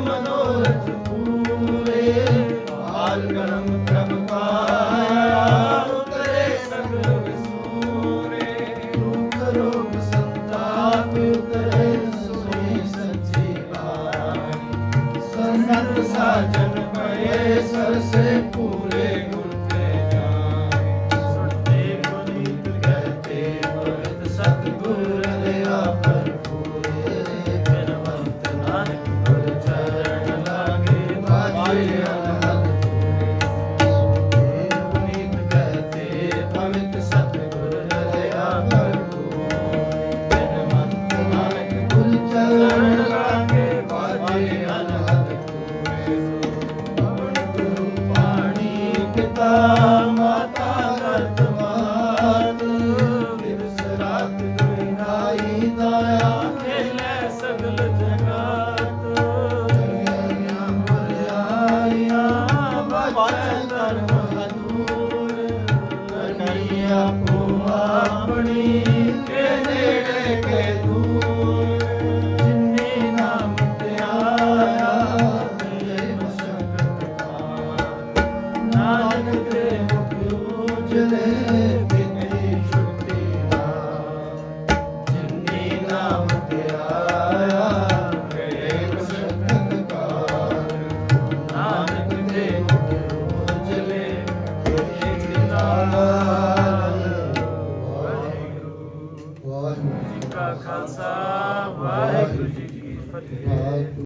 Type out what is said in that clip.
ਮਨੋਰਥ ਪੂਰੇ ਹਾਲ ਕਰਮ ਪ੍ਰਭ ਪਾਇਆ ਉਤਰੇ ਸਗਲ ਵਿਸੂਰੇ ਦੁਖ ਰੋਗ ਸੰਤਾਪ ਉਤਰੇ ਸੁਣੀ ਸੱਚੀ ਬਾਣੀ ਸੰਤ ਸਾਜਨ ਪਏ ਸਰਸੇ ਪੂਰੇ ਗੁਣ ਤੇ ਜਾਏ ਸੁਣਦੇ ਗੁਨੀਤ ਕਹਤੇ ਮਰਤ ਸਤਗੁਰ ਲਿਆ ਪਰ ਨਾਨਕ ਦੇ ਮੁਖ ਉਜਲੇ